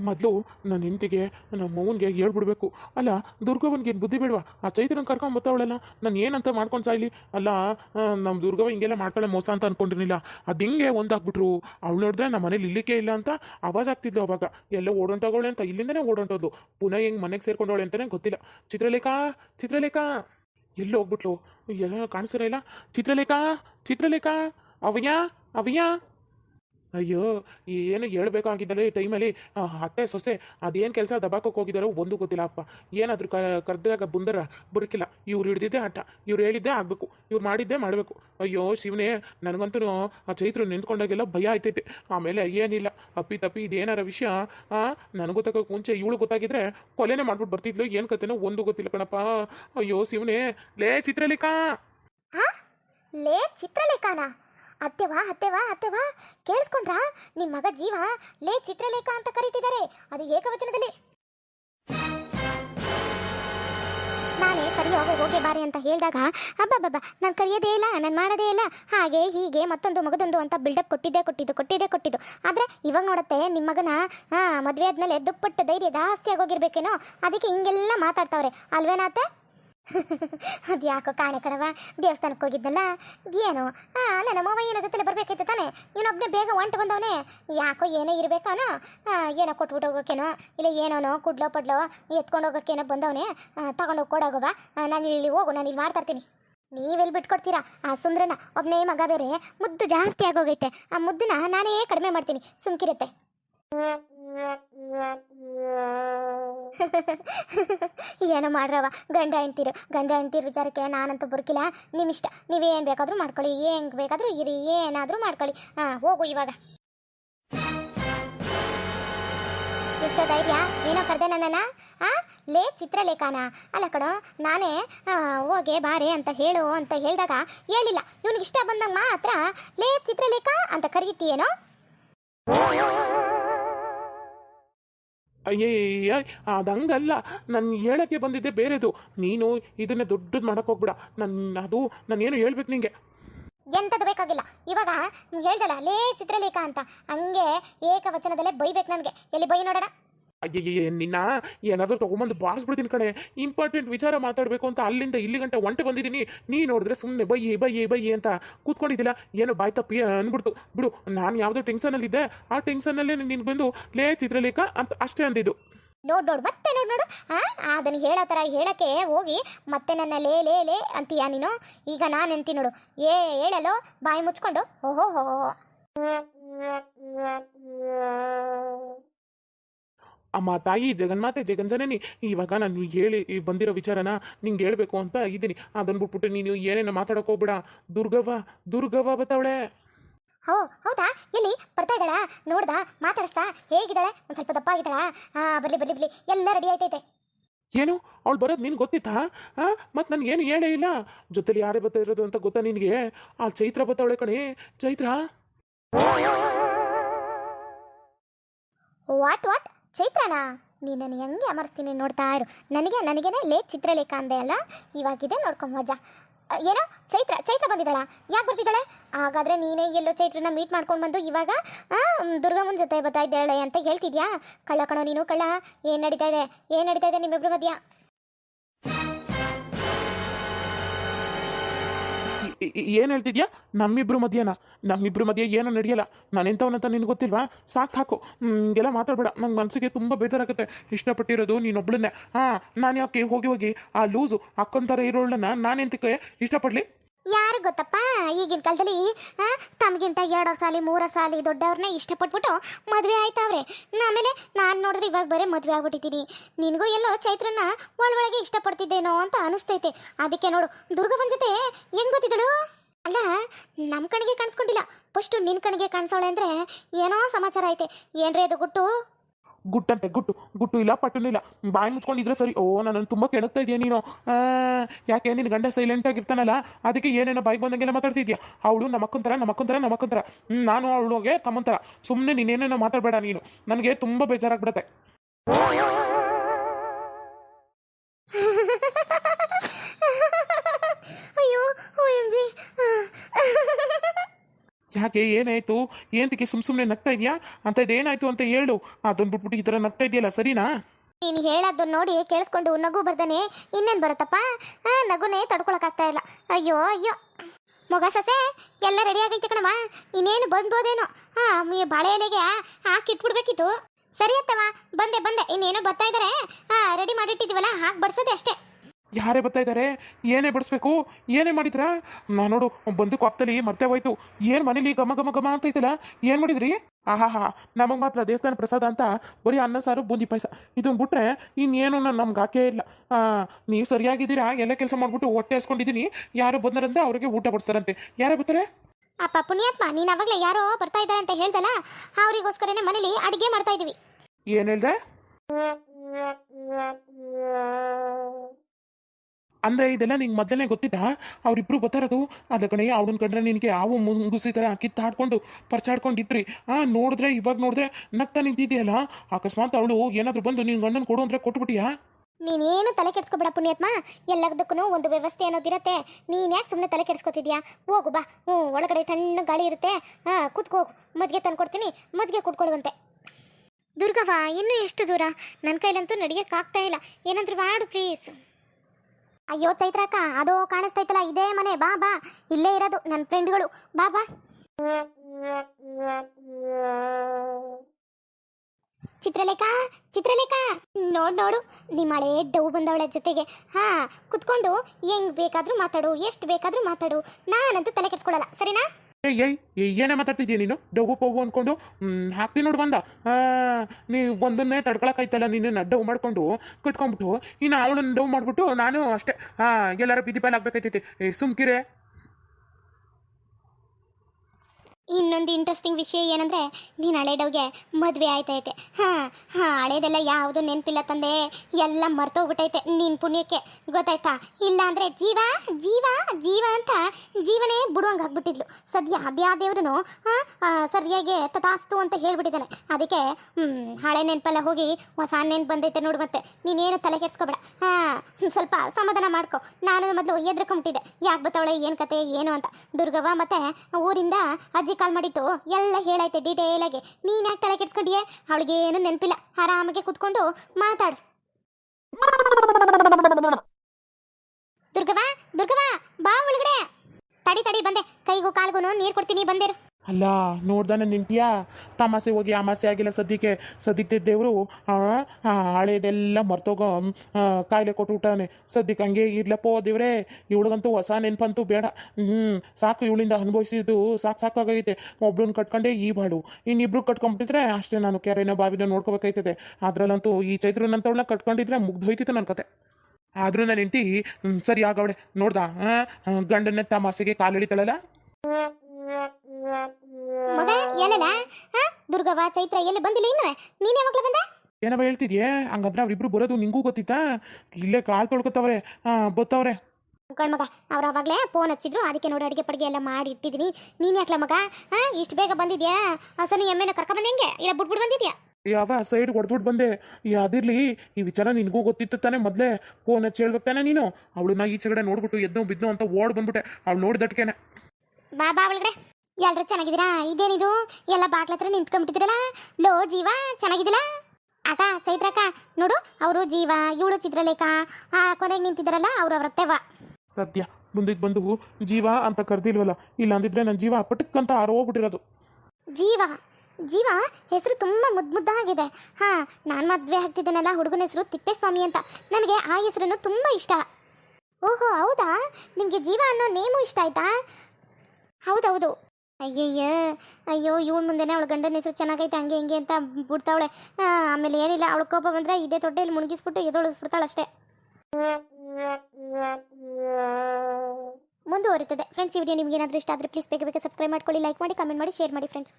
ಮೊದಲು ನನ್ನ ಹೆಂಡತಿಗೆ, ನಮ್ಮ ಮಗನಿಗೆ ಹೇಳ್ಬಿಡ್ಬೇಕು. ಅಲ್ಲ ದುರ್ಗವನಿಗೆ ಏನು ಬುದ್ಧಿ ಬೇಡವಾ? ಆ ಚೈತ್ರನ ಕರ್ಕೊಂಡು ಬರ್ತಾವಳಲ್ಲ, ನಾನು ಏನಂತ ಮಾಡ್ಕೊಂಡು ಸಾಯ್ಲಿ? ಅಲ್ಲ ನಮ್ಮ ದುರ್ಗವ ಹಿಂಗೆಲ್ಲ ಮಾಡ್ತಾಳೆ, ಮೋಸ ಅಂತ ಅನ್ಕೊಂಡಿರ್ಲಿಲ್ಲ. ಅದು ಹಿಂಗೆ ಒಂದಾಗ್ಬಿಟ್ರು. ಅವಳು ನೋಡಿದ್ರೆ ನಮ್ಮ ಮನೇಲಿ ಇಲ್ಲಿಕ್ಕೆ ಇಲ್ಲ ಅಂತ ಆವಾಜ್ ಆಗ್ತಿದ್ಲು ಅವಾಗ. ಎಲ್ಲ ಓಡೊಂಟೋಗೋಳೆ ಅಂತ ಇಲ್ಲಿಂದನೇ ಓಡೊಂಟೋದ್ಲು. ಪುನಃ ಹೆಂಗೆ ಮನೆಗೆ ಸೇರ್ಕೊಂಡವಳೆ ಅಂತಲೇ ಗೊತ್ತಿಲ್ಲ. ಚಿತ್ರಲೇಖಾ ಚಿತ್ರಲೇಖಾ! ಎಲ್ಲಿ ಹೋಗ್ಬಿಟ್ಲು? ಎಲ್ಲ ಕಾಣಿಸ್ತಾರ ಇಲ್ಲ? ಚಿತ್ರಲೇಖಾ ಚಿತ್ರಲೇಖಾ! ಅವಯ್ಯ ಅವಯ್ಯ! ಅಯ್ಯೋ ಏನು ಹೇಳ್ಬೇಕಾಗಿದ್ದಲ್ಲ ಈ ಟೈಮಲ್ಲಿ ಅತ್ತೆ ಸೊಸೆ ಅದೇನು ಕೆಲಸ ದಬಾಕೋಕೆ ಹೋಗಿದಾರೋ ಒಂದು ಗೊತ್ತಿಲ್ಲ ಅಪ್ಪ. ಏನಾದರೂ ಕ ಕರೆದಾಗ ಬಂದರ ಬುರ್ಕಿಲ್ಲ ಇವ್ರು ಹಿಡಿದಿದ್ದೆ ಆಟ, ಇವ್ರು ಹೇಳಿದ್ದೇ ಆಗಬೇಕು, ಇವ್ರು ಮಾಡಿದ್ದೇ ಮಾಡಬೇಕು. ಅಯ್ಯೋ, ಶಿವನೇ, ನನಗಂತೂ ಆ ಚೈತ್ರ ನಿಂತ್ಕೊಂಡಾಗೆಲ್ಲ ಭಯ ಆಯ್ತೈತೆ. ಆಮೇಲೆ ಏನಿಲ್ಲ, ಅಪ್ಪಿ ತಪ್ಪಿ ಇದೇನಾರ ವಿಷಯ ನನಗೂ ತಕ್ಕ ಮುಂಚೆ ಇವಳು ಗೊತ್ತಾಗಿದ್ರೆ ಕೊಲೆನೇ ಮಾಡ್ಬಿಟ್ಟು ಬರ್ತಿದ್ಲು. ಏನು ಕತೆನೋ ಒಂದು ಗೊತ್ತಿಲ್ಲ ಕಣಪ್ಪ. ಅಯ್ಯೋ, ಶಿವನೇ, ಲೇ ಚಿತ್ರಲೇಖಾ! ಲೇ ಚಿತ್ರಲೇಖಾನ? ಅತ್ತೆವಾ ಅತ್ತೆವಾ ಅತ್ತೆವಾ ಕೇಳಿಸ್ಕೊಂಡ್ರಾ? ನಿಮ್ಮ ಮಗ ಜೀವ ಲೇ ಚಿತ್ರಲೇಖ ಅಂತ ಕರೀತಿದ್ದಾರೆ. ಅದು ಏಕವಚನದಲ್ಲಿ. ನಾನೇ ಕರಿಯೋ ಹೋಗಿ ಬಾರಿ ಅಂತ ಹೇಳಿದಾಗ, ಅಬ್ಬಬ್ಬಬ್ಬ, ನಾನು ಕರೆಯೋದೇ ಇಲ್ಲ, ನಾನು ಮಾಡೋದೇ ಇಲ್ಲ. ಹಾಗೆ, ಹೀಗೆ, ಮತ್ತೊಂದು ಮಗದೊಂದು ಅಂತ ಬಿಲ್ಡಪ್ ಕೊಟ್ಟಿದ್ದೆ, ಕೊಟ್ಟಿದ್ದು ಕೊಟ್ಟಿದ್ದೆ, ಕೊಟ್ಟಿದ್ದು. ಆದರೆ, ಇವಾಗ ನೋಡತ್ತೆ ನಿಮ್ಮ ಮಗನ ಮದುವೆ ಆದಮೇಲೆ ದುಪ್ಪಟ್ಟು ಧೈರ್ಯ ಜಾಸ್ತಿ ಆಗೋಗಿರ್ಬೇಕೇನೋ? ಅದಕ್ಕೆ ಹಿಂಗೆಲ್ಲ ಮಾತಾಡ್ತಾವ್ರೆ. ಅಲ್ವೇನಾತೆ ಅದು ಯಾಕೋ ಕಾಣೆ ಕಣವ ದೇವಸ್ಥಾನಕ್ಕೆ ಹೋಗಿದ್ದಲ್ಲ ಏನೋ? ಹಾ ಅಲ್ಲ ನಮ್ಮವ್ವ ಏನೋ ಜೊತೆಲೆ ಬರಬೇಕಿತ್ತು ತಾನೆ. ಇವನೊಬ್ಬನೇ ಬೇಗ ಒಂಟು ಬಂದವನೇ. ಯಾಕೋ ಏನೋ ಇರಬೇಕಾನೋ. ಏನೋ ಕೊಟ್ಬಿಟ್ಟು ಹೋಗೋಕೇನೋ, ಇಲ್ಲ ಏನೋನೋ, ಕುಡ್ಲೋ ಪಡ್ಲೋ, ಎತ್ಕೊಂಡು ಹೋಗೋಕೇನೋ ಬಂದವನೇ. ತಗೊಂಡೋಗಿ ಕೊಡೋಗವ ನಾನು ಇಲ್ಲಿ ಹೋಗು, ನಾನು ಇಲ್ಲಿ ಮಾಡ್ತಾ ಇರ್ತೀನಿ. ನೀವೆಲ್ಲಿ ಬಿಟ್ಕೊಡ್ತೀರಾ? ಆ ಸುಂದ್ರನ ಒಬ್ಬನೇ ಮಗ ಬೇರೆ. ಮುದ್ದು ಜಾಸ್ತಿ ಆಗೋಗೈತೆ. ಆ ಮುದ್ದನ್ನ ನಾನೇ ಕಡಿಮೆ ಮಾಡ್ತೀನಿ. ಸುಮ್ಕಿರುತ್ತೆ. ಏನೋ ಮಾಡ್ರವ ಗಂಡ ಹೆಂಡ್ತಿರು ಗಂಡ ಹೆಂಡ್ತಿರು ವಿಚಾರಕ್ಕೆ ನಾನಂತೂ ಬುರ್ಕಿಲ್ಲ. ನಿಮ್ಮಿಷ್ಟ ನೀವೇನು ಬೇಕಾದರೂ ಮಾಡ್ಕೊಳ್ಳಿ. ಹೆಂಗೆ ಬೇಕಾದರೂ ಇರಿ. ಏನಾದರೂ ಮಾಡ್ಕೊಳ್ಳಿ. ಹಾಂ, ಹೋಗು ಇವಾಗ. ಎಷ್ಟೋ ಧೈರ್ಯ? ಏನೋ ಕರೆದೆ ನನ್ನನ್ನ? ಆ? ಲೇ, ಚಿತ್ರಲೇಖನ. ಅಲ್ಲ ಕಡ ನಾನೇ ಹೋಗೆ ಬಾರೆ ಅಂತ ಹೇಳು ಅಂತ ಹೇಳಿದಾಗ ಹೇಳಿಲ್ಲ. ಇವನಿಗೆ ಇಷ್ಟ ಬಂದಂಗೆ ಮಾತ್ರ, ಲೇ, ಚಿತ್ರಲೇಖ ಅಂತ ಕರೀತೀಯೇನೋ? ಅಯ್ಯಯ್ಯ ಅದಂಗಲ್ಲ ನಾನು ಹೇಳೋಕ್ಕೆ ಬಂದಿದ್ದೆ ಬೇರೆದು ನೀನು ಇದನ್ನ ದೊಡ್ಡದು ಮಾಡೋಕ್ಕೋಗ್ಬಿಡ ನನ್ನ ಅದು ನಾನು ಏನು ಹೇಳ್ಬೇಕು ನಿಂಗೆ ಎಂಥದ್ದು ಬೇಕಾಗಿಲ್ಲ ಇವಾಗ ಹೇಳ್ದಲ್ಲ ಲೇ ಚಿತ್ರಲೇಖ ಅಂತ ಹಂಗೆ ಏಕವಚನದಲ್ಲೇ ಬೈಬೇಕು ನನಗೆ ಎಲ್ಲಿ ಬೈ ನೋಡೋಣ ಅಯ್ಯಯ್ಯ ನಿನ್ನ ಏನಾದರೂ ತಗೊಂಬಂದು ಬಾರಿಸ್ಬಿಡ್ತೀನಿ ಕಡೆ ಇಂಪಾರ್ಟೆಂಟ್ ವಿಚಾರ ಮಾತಾಡಬೇಕು ಅಂತ ಅಲ್ಲಿಂದ ಇಲ್ಲಿ ಗಂಟೆ ಒಂಟೆ ಬಂದಿದ್ದೀನಿ. ನೀ ನೋಡಿದ್ರೆ ಸುಮ್ಮನೆ ಬೈ ಬೈ ಬೈ ಅಂತ ಕೂತ್ಕೊಂಡಿದ್ದಿಲ್ಲ. ಏನು ಬಾಯ್ ತಪ್ಪಿ ಅಂದ್ಬಿಡ್ತು ಬಿಡು, ನಾನು ಯಾವುದೋ ಟೆನ್ಷನಲ್ಲಿದ್ದೆ ಆ ಟೆನ್ಷನಲ್ಲೇ ನೀನು ಬಂದು, ಲೇ ಚಿತ್ರಲೇಖ ಅಂತ ಅಷ್ಟೇ ಅಂದಿದ್ದು. ನೋಡ್, ನೋಡು, ಮತ್ತೆ ನೋಡು ನೋಡು. ಆ, ಅದನ್ನು ಹೇಳೋ ಥರ ಹೇಳಕ್ಕೆ ಹೋಗಿ ಮತ್ತೆ ನನ್ನ ಲೇ ಲೇ ಲೇ ಅಂತೀಯ ನೀನು? ಈಗ ನಾನು ಅಂತೀನಿ ನೋಡು. ಏ, ಹೇಳಲು? ಬಾಯಿ ಮುಚ್ಕೊಂಡು. ಓಹೋ ಹೋ. ಅಮ್ಮ ತಾಯಿ ಜಗನ್ಮಾತೆ ಜಗನ್ಜನನಿ ಇವಾಗ ನಾನು ಹೇಳಿ ಬಂದಿರೋ ವಿಚಾರನ ನಿಂಗೆ ಹೇಳಬೇಕು ಅಂತ ಇದ್ದೀನಿ. ಅದನ್ಬಿಟ್ಬಿಟ್ಟು ನೀನು ಏನೇನು ಮಾತಾಡಕ್ ಹೋಗ್ಬೇಡ. ದುರ್ಗವ್ವ ದುರ್ಗವ್ವ ಬತ್ತವಳೆ. ಹೋ ಹೌದಾ? ಎಲ್ಲಿ? ಬರ್ತಾ ಇದ್ದಾಳ? ನೋಡ್ದಾ? ಮಾತಾಡಿಸ್ತಾ? ಹೇಗಿದ್ದಾಳೆ? ಒಂದು ಸ್ವಲ್ಪ ದಪ್ಪ ಆಗಿದ್ದಾಳಾ? ಹಾ ಬರ್ಲಿ ಬರ್ಲಿ ಬರ್ಲಿ. ಎಲ್ಲ ರೆಡಿ ಆಯ್ತೈತೆ. ಏನು? ಅವಳು ಬರೋದು ನಿನ್ಗೆ ಗೊತ್ತಿತ್ತಾ? ಹಾಂ ಮತ್ತು ನನಗೆ ಏನು ಹೇಳೇ ಇಲ್ಲ? ಜೊತೆಲಿ ಯಾರೇ ಬರ್ತಾ ಇರೋದು ಅಂತ ಗೊತ್ತಾ ನಿನಗೆ? ಆ ಚೈತ್ರ ಬತ್ತವಳೆ ಕಣೆ. ಚೈತ್ರ? ವಾಟ್ ವಾಟ್ ಚೈತ್ರನಾ? ನೀನನ್ನು ಹೆಂಗೆ ಅಮರ್ತೀನಿ ನೋಡ್ತಾ ಇರು. ನನಗೆ, ನನಗೇನೆ ಲೇ ಚಿತ್ರಲೇಖ ಅಂದೆ ಅಲ್ಲ? ಇವಾಗಿದೆ ನೋಡ್ಕೊಂಬ ಮಜಾ. ಏನೋ? ಚೈತ್ರ ಚೈತ್ರ ಬಂದಿದ್ದಾಳ? ಯಾಕೆ ಬರ್ತಿದ್ದಾಳೆ? ಹಾಗಾದ್ರೆ ನೀನೇ ಎಲ್ಲೋ ಚೈತ್ರನ ಮೀಟ್ ಮಾಡ್ಕೊಂಡು ಬಂದು ಇವಾಗ ದುರ್ಗಮ್ಮನ ಜೊತೆ ಬರ್ತಾ ಇದ್ದಾಳೆ ಅಂತ ಹೇಳ್ತಿದ್ಯಾ? ಕಳ್ಳ ಕಣೋ ನೀನು ಕಳ್ಳ. ಏನು ನಡೀತಾ ಇದೆ? ಏನು ನಡೀತಾ ಇದೆ ನಿಮ್ಮಿಬ್ಬರ ಮಧ್ಯ? ಏನು ಹೇಳ್ತಿದ್ಯಾ? ನಮ್ಮಿಬ್ರು ಮಧ್ಯನಾ? ನಮ್ಮಿಬ್ರು ಮಧ್ಯೆ ಏನೂ ನಡೆಯಲ್ಲ. ನಾನು ನಿನಗೆ ಗೊತ್ತಿಲ್ವಾ? ಸಾಕು ಸಾಕು. ಹಿಂಗೆಲ್ಲ ಮಾತಾಡ್ಬೇಡ. ನಂಗೆ ಮನಸ್ಸಿಗೆ ತುಂಬ ಬೇಜಾರಾಗುತ್ತೆ. ಇಷ್ಟಪಟ್ಟಿರೋದು ನೀನೊಬ್ಳನ್ನೇ. ಹಾಂ, ನಾನು ಯಾಕೆ ಹೋಗಿ ಹೋಗಿ ಆ ಲೂಸು ಅಕ್ಕಂತರ ಇರೋಳನ್ನ ನಾನೆಂತಕ್ಕೆ ಇಷ್ಟಪಡಲಿ? ಯಾರು ಗೊತ್ತಪ್ಪ? ಈಗಿನ ಕಾಲದಲ್ಲಿ ತಮಗಿಂತ ಎರಡೋ ಸಾಲಿ ಮೂರೋ ಸಾಲಿ ದೊಡ್ಡವ್ರನ್ನ ಇಷ್ಟಪಟ್ಬಿಟ್ಟು ಮದುವೆ ಆಯ್ತಾವ್ರೆ. ಆಮೇಲೆ ನಾನು ನೋಡಿದ್ರೆ ಇವಾಗ ಬರೀ ಮದುವೆ ಆಗ್ಬಿಟ್ಟಿದ್ದೀನಿ. ನಿನಗೂ ಎಲ್ಲೋ ಚೈತ್ರನ್ನ ಒಳಗೊಳಗೆ ಇಷ್ಟಪಡ್ತಿದ್ದೇನೋ ಅಂತ ಅನಿಸ್ತೈತೆ. ಅದಕ್ಕೆ ನೋಡು ದುರ್ಗವನ್ ಜೊತೆ ಹೆಂಗ್ ಗೊತ್ತಿದ್ದಳು? ಅಲ್ಲ ನಮ್ಮ ಕಣ್ಣಿಗೆ ಕಾಣಿಸ್ಕೊಂಡಿಲ್ಲ. ಫಸ್ಟು ನಿನ್ನ ಕಣ್ಣಿಗೆ ಕಾಣಿಸೋಳೆ ಅಂದರೆ ಏನೋ ಸಮಾಚಾರ ಐತೆ. ಏನ್ರೀ ಅದು ಗುಟ್ಟು? ಗುಟ್ಟಂತೆ, ಗುಟ್ಟು ಗುಟ್ಟು ಇಲ್ಲ ಪಟ್ಟು ಇಲ್ಲ. ಬಾಯಿ ಮುಚ್ಕೊಂಡಿದ್ರೆ ಸರಿ, ಓ, ನನ್ನನ್ನು ತುಂಬ ಕೆಣಕ್ತಾ ಇದೆಯಾ ನೀನು? ಯಾಕೆ ನಿನ್ನ ಗಂಡ ಸೈಲೆಂಟ್ ಆಗಿರ್ತಾನಲ್ಲ? ಅದಕ್ಕೆ ಏನೇನೋ ಬಾಯಿಗೆ ಬಂದಂಗೆಲ್ಲ ಮಾತಾಡ್ತಿದ್ಯಾ? ಅವಳು ನಮ್ಮಕ್ಕಂತರ ನಮ್ಮಕ್ಕಂತರ ನಮ್ಮಕ್ಕಂತರ ನಾನು ನಾನು ಅವಳಿಗೆ ತಮ್ಮಂತರ ಸುಮ್ಮನೆ ನೀನೇನೇನೋ ಮಾತಾಡಬೇಡ ನೀನು. ನನಗೆ ತುಂಬ ಬೇಜಾರಾಗ್ಬಿಡತ್ತೆ. ಯಾಕೆ ಏನಾಯ್ತು? ಏಂತಕ್ಕೆ ಸುಮ್ ಸುಮ್ಮನೆ ನಗ್ತಾ ಇದೆಯಾ? ಅಂತ ಇದೇನಾಯ್ತು ಅಂತ ಹೇಳು. ಅದನ್ನ ಬಿಟ್ಬಿಟ್ಟು ಈ ನಗ್ತಾ ಇದೆಯಲ್ಲ, ಸರಿನಾ? ನೀನು ಹೇಳೋದು ನೋಡಿ ಕೇಳಿಸ್ಕೊಂಡು ನಗು ಬರ್ದಾನೆ. ಇನ್ನೇನು ಬರುತ್ತಪ್ಪ? ನಗುನೇ ತಡ್ಕೊಳಕ್ಕಾಗ್ತಾ ಇಲ್ಲ. ಅಯ್ಯೋ ಅಯ್ಯೋ. ಮೊಗ ಸೊಸೆ, ಎಲ್ಲ ರೆಡಿ ಆಗೈತೆ ಕಣಮ್ಮ ಇನ್ನೇನು ಬಂದ್ಬೋದೇನೋ. ಹಾ ಬಾಳೆ ಎಲೆಗೆ ಹಾಕಿ ಇಟ್ಬಿಡ್ಬೇಕಿತ್ತು. ಸರಿ ಅತ್ತವ ಬಂದೆ ಬಂದೆ. ಇನ್ನೇನೋ ಬರ್ತಾ ಇದ್ದಾರೆ ಹಾಂ ರೆಡಿ ಮಾಡಿಟ್ಟಿದ್ದೀವಲ್ಲ ಹಾಕಿ ಬಡ್ಸೋದೆ ಅಷ್ಟೇ. ಯಾರೇ ಬರ್ತಾ ಇದ್ದಾರೆ? ಏನೇ ಬಡಿಸ್ಬೇಕು? ಏನೇ ಮಾಡಿದ್ರಾ? ನಾ ನೋಡು ಬಂದು ಕಾಪ್ತಲ್ಲಿ ಮರ್ತೇ ಹೋಯ್ತು. ಏನು ಮನೇಲಿ ಘಮ ಘಮ ಘಮ ಅಂತ ಐತಲ್ಲ ಏನು ಮಾಡಿದ್ರಿ? ಆಹಾ ಹಾ ನಮಗೆ ಮಾತ್ರ ದೇವಸ್ಥಾನ ಪ್ರಸಾದ ಅಂತ ಬರೀ ಅನ್ನ ಸಾರು ಬೂಂದಿ ಪಾಯಸ. ಇದನ್ನ ಬಿಟ್ರೆ ಇನ್ನೇನು ನಾನು ನಮ್ಗೆ ಹಾಕೇ ಇಲ್ಲ. ನೀವು ಸರಿಯಾಗಿದ್ದೀರಾ? ಎಲ್ಲ ಕೆಲಸ ಮಾಡ್ಬಿಟ್ಟು ಹೊಟ್ಟೆ ಹಸ್ಕೊಂಡಿದ್ದೀನಿ. ಯಾರು ಬಂದರಂತೆ ಅವ್ರಿಗೆ ಊಟ ಬಡಿಸ್ತಾರಂತೆ. ಯಾರೇ ಬರ್ತಾರೆ? ಅಪ್ಪ ಪುಣ್ಯಾತ್ಮ ನೀನು ಅವಾಗಲೇ ಯಾರೋ ಬರ್ತಾ ಇದ್ದಾರೆ ಅಂತ ಹೇಳ್ದಲ್ಲ? ಅವರಿಗೋಸ್ಕರನೇ ಮನೇಲಿ ಅಡುಗೆ ಮಾಡ್ತಾ ಇದೀವಿ. ಏನು ಹೇಳ್ದೆ? ಅಂದ್ರೆ ಇದೆಲ್ಲ ನಿಂಗೆ ಮೊದಲನೇ ಗೊತ್ತಿತ್ತಾ ಅವ್ರಿಬ್ರು ಗೊತ್ತಾರದು? ಅದ ಕಣೆ ಅವಳನ್ನ ಕಂಡ್ರೆ ನಿನಗೆ ಯಾವ ಮುಂಗುಸಿ ಥರ ಕಿತ್ತಾಡ್ಕೊಂಡು ಪರ್ಚಾಡ್ಕೊಂಡಿದ್ರಿ. ಆ, ನೋಡಿದ್ರೆ, ಇವಾಗ ನೋಡಿದ್ರೆ ನಗ್ತಾ ನಿಂತಿದ್ಯಲ್ಲ ಅಕಸ್ಮಾತ್ ಅವಳು ಏನಾದ್ರು ಬಂದು ನಿನ್ ಗಂಡನ ಕೊಡು ಅಂದ್ರೆ ಕೊಟ್ಬಿಟ್ಟಿಯಾ? ನೀನೇನು ತಲೆ ಕೆಡ್ಸ್ಕೊಬೇಡ ಪುಣ್ಯಾತ್ಮ. ಎಲ್ಲದಕ್ಕೂ ಒಂದು ವ್ಯವಸ್ಥೆ ಅನ್ನೋದಿರತ್ತೆ ನೀನು ಯಾಕೆ ಸುಮ್ಮನೆ ತಲೆ ಕೆಡ್ಸ್ಕೊತಿದ್ಯಾ? ಹೋಗು, ಬಾ. ಹ್ಞೂ, ಒಳಗಡೆ ತಣ್ಣ ಗಾಳಿ ಇರುತ್ತೆ. ಹಾಂ, ಕೂತ್ಕೋ ಮಜ್ಜಿಗೆ ತಂದ್ಕೊಡ್ತೀನಿ ಮಜ್ಜಿಗೆ ಕುಟ್ಕೊಳ್ಳುವಂತೆ ದುರ್ಗವ್ವ, ಇನ್ನೂ ಎಷ್ಟು ದೂರ? ನನ್ನ ಕೈಲಂತೂ ನಡಿಯೋಕ್ಕಾಗ್ತಾ ಇಲ್ಲ. ಏನಂದ್ರೆ ಮಾಡು ಪ್ಲೀಸ್ ಅಯ್ಯೋ ಚೈತ್ರಕ್ಕ, ಅದು ಕಾಣಿಸ್ತೈತಲ್ಲ, ಇದೇ ಮನೆ, ಬಾ ಬಾ, ಇಲ್ಲೇ ಇರೋದು ನನ್ನ ಫ್ರೆಂಡ್ಗಳು ಬಾ ಬಾ. ಚಿತ್ರಲೇಖಾ ಚಿತ್ರಲೇಖಾ. ನೋಡ್, ನೋಡು, ನಿಮ್ಮ ಹಳೆ ಡವ್ ಬಂದವಳ ಜೊತೆಗೆ. ಹಾ, ಕುತ್ಕೊಂಡು ಹೆಂಗ್ ಬೇಕಾದ್ರೂ ಮಾತಾಡು, ಎಷ್ಟು ಬೇಕಾದ್ರೂ ಮಾತಾಡು. ನಾನಂತೂ ತಲೆ ಕೆಡ್ಸ್ಕೊಳಲ್ಲ ಸರಿನಾ? ಏಯ್ ಏಯ್ ಏನೇ ಮಾತಾಡ್ತಿದ್ಯಾ ನೀನು? ಡವ್ ಪವ್ ಅನ್ಕೊಂಡು ಹ್ಮ್, ಹಾಕ್ತೀನಿ ನೋಡು ಬಂದ. ನೀ ಒಂದನ್ನೇ ತಡ್ಕೊಳಕ್ಕಾಯ್ತಲ್ಲ ನೀನು ಡವ್ ಮಾಡ್ಕೊಂಡು ಕಟ್ಕೊಂಡ್ಬಿಟ್ಟು ಇನ್ನು ಅವಳನ್ನ ಡವ್ ಮಾಡ್ಬಿಟ್ಟು ನಾನು ಅಷ್ಟೇ ಹಾ ಎಲ್ಲಾರ ಬೀದಿ ಪಾಲ್ ಆಗ್ಬೇಕಾಯ್ತೈತಿ ಸುಮ್ಕಿರೆ. ಇನ್ನೊಂದು ಇಂಟ್ರೆಸ್ಟಿಂಗ್ ವಿಷಯ ಏನಂದ್ರೆ, ನೀನು ಹಳೇದವ್ಗೆ ಮದುವೆ ಆಯ್ತೈತೆ. ಹಾಂ ಹಾಂ, ಹಳೇದೆಲ್ಲ ಯಾವುದು ನೆನಪಿಲ್ಲ ತಂದೆ. ಎಲ್ಲ ಮರ್ತೋಗ್ಬಿಟ್ಟೈತೆ ನಿನ್ನ ಪುಣ್ಯಕ್ಕೆ. ಗೊತ್ತಾಯ್ತಾ? ಇಲ್ಲ ಅಂದರೆ ಜೀವ ಜೀವ ಜೀವ ಅಂತ ಜೀವನೇ ಬಿಡುವಂಗೆ ಆಗ್ಬಿಟ್ಟಿದ್ಲು. ಸದ್ಯ ಹಾ ಸರಿಯಾಗಿ ತಥಾಸ್ತು ಅಂತ ಹೇಳ್ಬಿಟ್ಟಿದ್ದಾನೆ. ಅದಕ್ಕೆ ಹಳೆ ನೆನಪೆಲ್ಲ ಹೋಗಿ ಹೊಸ ನೆನ್ಪು ಬಂದೈತೆ ನೋಡು ಮತ್ತೆ. ನೀನೇನು ತಲೆ ಕೆಡ್ಸ್ಕೊಬೇಡ. ಹಾಂ, ಸ್ವಲ್ಪ ಸಮಾಧಾನ ಮಾಡ್ಕೊ. ನಾನು ಮೊದಲು ಎದ್ರಕೊಂಬಿಟ್ಟಿದ್ದೆ. ಯಾಕೆ ಬತ್ತವಳೆ, ಏನು ಕತೆ, ಏನು ಅಂತ. ದುರ್ಗವ್ವ ಮತ್ತೆ ಊರಿಂದ ಅಜ್ಜಿ ಕಾಲ್ ಮಾಡಿತ್ತು ಎಲ್ಲ ಹೇಳೈತೆ ಡೀಟೇಲ್ ಆಗಿ. ನೀನ್ ಯಾಕೆ ತಲೆ ಕೆಡ್ಸ್ಕೊಂಡಿಯೇ? ಅವಳಿಗೆ ಏನು ನೆನಪಿಲ್ಲ. ಆರಾಮಾಗಿ ಕುತ್ಕೊಂಡು ಮಾತಾಡು. ದುರ್ಗವಾ ದುರ್ಗವಾ ಬಾ ಒಳಗಡೆ. ತಡಿ ತಡಿ, ಬಂದೆ. ಕೈಗೂ ಕಾಲ್ಗೂ ನೀರು ಕೊಡ್ತೀನಿ, ಬಂದೇರು. ಅಲ್ಲ, ನೋಡ್ದಾನೆ ನಿಂತ್ಯಾ? ತಮಾಸೆ ಹೋಗಿ ಅಮಾಸೆ ಆಗಿಲ್ಲ ಸದ್ಯಕ್ಕೆ. ಸದ್ಯಕ್ಕೆ ದೇವರು ಹಳೇದೆಲ್ಲ ಮರ್ತೋಗೋ ಕಾಯಿಲೆ ಕೊಟ್ಟು ಕೊಟ್ಬಿಟ್ಟಾನೆ ಸದ್ಯಕ್ಕೆ ಹಂಗೆ ಇರ್ಲಪ್ಪೋ ದೇವ್ರೇ ಇವಳಿಗಂತೂ ಹೊಸ ನೆನಪಂತೂ ಬೇಡ. ಹ್ಞೂ ಸಾಕು ಇವಳಿಂದ ಅನುಭವಿಸಿದ್ದು, ಸಾಕು ಸಾಕಾಗೈತೆ. ಒಬ್ಳನ್ನ ಕಟ್ಕೊಂಡೆ ಈ ಬಾಳು ಇನ್ನಿಬ್ರು ಕಟ್ಕೊಂಡ್ಬಿಟ್ಟಿದ್ರೆ ಅಷ್ಟೇ ನಾನು ಕೆರೆನ ಬಾವಿನ ನೋಡ್ಕೋಬೇಕಾಯ್ತದೆ. ಅದ್ರಲ್ಲಂತೂ ಈ ಚೈತ್ರನಂತವಳನ್ನ ಕಟ್ಕೊಂಡಿದ್ರೆ ಮುಗ್ದೋಯ್ತಿತ್ತು ನನ್ನ ಕತೆ. ಆದ್ರೂ ನಾನು ನಿಂತಿ ಸರಿ ಆಗವಳೆ ನೋಡ್ದ? ಗಂಡನ ತಮಾಸೆಗೆ ಕಾಲೆಳಿತಾಳಲ್ಲ? ಮಗ ಎಲ್ಲಲ್ಲ? ಹಾ? ದುರ್ಗವ್ವ ಚೈತ್ರ ಎಲ್ಲಿ ಬಂದಿಲ್ಲ ಇನ್ನು? ನೀನ್ ಯಾವಾಗ್ಲೂ ಬಂದ? ಏನವ ಹೇಳ್ತಿದ್ಯೆ? ಹಂಗಂದ್ರೆ ಅವ್ರಿಬ್ರು ಬರೋದು ನಿಂಗೂ ಗೊತ್ತಿತ್ತಾ? ಇಲ್ಲೇ ಕಾಲ್ ತೊಳ್ಕೊತಾವ್ರೆ ಹಾ ಬತ್ತವ್ರೆ. ಮಗ ಅವ್ರು ಅವಾಗಲೇ ಫೋನ್ ಹಚ್ಚಿದ್ರು. ಅದಕ್ಕೆ ನೋಡಿ ಅಡಿಗೆ ಪಡಿಗೆ ಎಲ್ಲ ಮಾಡಿ ಇಟ್ಟಿದ್ದೀನಿ ನೀನ್ ಯಾಕ್ಲ ಮಗ? ಹಾ? ಇಷ್ಟು ಬೇಗ ಬಂದಿದ್ಯಾ? ಹಸನು ಎಮ್ಮೆನ ಕರ್ಕ ಹೆಂಗೆ? ಇಲ್ಲ ಬಿಟ್ಬಿಟ್ಟು ಬಂದಿದ್ಯಾ? ಯಾವ ಸೈಡ್ ಹೊಡೆದ್ಬಿಟ್ಟು ಬಂದೆ. ಅದಿರ್ಲಿ ಈ ವಿಚಾರ ನಿನಗೂ ಗೊತ್ತಿತ್ತು ತಾನೆ ಮೊದಲೇ. ಫೋನ್ ಹಚ್ಚಿ ಹೇಳ್ಬೇಕು ತಾನೆ ನೀನು? ಅವಳನ್ನ ಈಚೆಗಡೆ ನೋಡ್ಬಿಟ್ಟು ಎದ್ದು ಬಿದ್ದು ಅಂತ ಓಡ್ ಬಂದ್ಬಿಟ್ಟೆ. ಅವ್ಳು ನೋಡಿದಟ್ಕೆನೆ. ಬಾ ಬಾ ಒಳಗಡೆ. ಎಲ್ರು ಚೆನ್ನಾಗಿದ್ದೀರಾ? ಇದೇನಿದು? ಎಲ್ಲ ಬಾಗ್ಲ ಹತ್ರ ನಿಂತ್ಕೊಂಡ್ಬಿಟ್ಟಿದ್ರಲ್ಲ ಲೋ ಜೀವ ಚೆನ್ನಾಗಿದ್ದಿಲ್ಲ ಅಕ್ಕ ಚೈತ್ರಕ್ಕ ನೋಡು ಅವರು ಜೀವ ಇವಳು ಚಿತ್ರಲೇಖ ಆ ಕೊನೆಗೆ ನಿಂತಿದ್ದಾರಲ್ಲ ಅವ್ರು ಅವ್ರ ಅತ್ತೆವ ಸದ್ಯ ಮುಂದಕ್ಕೆ ಬಂದು ಜೀವ ಅಂತ ಕರ್ದಿಲ್ವಲ್ಲ ಇಲ್ಲ ಅಂದಿದ್ರೆ ನನ್ನ ಜೀವ ಪಟಕ್ಕಂತ ಆರೋಗ್ಬಿಟ್ಟಿರೋದು ಜೀವ ಜೀವ ಹೆಸರು ತುಂಬಾ ಮುದ್ದು ಮುದ್ದಾಗಿದೆ. ಹಾ ನಾನು ಮದ್ವೆ ಆಗ್ತಿದ್ದೇನಲ್ಲ ಹುಡುಗನ ಹೆಸರು ತಿಪ್ಪೇಸ್ವಾಮಿ ಅಂತ. ನನಗೆ ಆ ಹೆಸರನ್ನು ತುಂಬಾ ಇಷ್ಟ. ಓಹೋ ಹೌದಾ? ನಿಮಗೆ ಜೀವ ಅನ್ನೋ ನೇಮು ಇಷ್ಟ ಆಯ್ತಾ? ಹೌದೌದು. ಅಯ್ಯಯ್ಯ, ಅಯ್ಯೋ ಇವಳು ಮುಂದೆನೇ ಅವಳ ಗಂಡನ ಹೆಸರು ಚೆನ್ನಾಗೈತೆ, ಹಂಗೆ ಹಿಂಗೆ ಅಂತ ಬಿಡ್ತಾವಳೆ. ಆಮೇಲೆ ಏನಿಲ್ಲ, ಅವಳ ಕೋಪ ಬಂದರೆ ಇದೇ ತೊಟ್ಟೆಯಲ್ಲಿ ಎದೊಳಿಸ್ಬಿಡ್ತಾಳೆ ಅಷ್ಟೇ. ಮುಂದುವರಿತದೆ. ಫ್ರೆಂಡ್ಸ್ ಈ ವಿಡಿಯೋ ನಿಮ್ಗೆ ಏನಾದರೂ ಇಷ್ಟ ಆದರೆ ಪ್ಲೀಸ್ ಬೇಗ ಬೇಗ ಸಬ್ಸ್ಕ್ರೈಬ್ ಮಾಡ್ಕೊಳ್ಳಿ ಲೈಕ್ ಮಾಡಿ ಕಮೆಂಟ್ ಮಾಡಿ ಶೇರ್ ಮಾಡಿ ಫ್ರೆಂಡ್ಸ್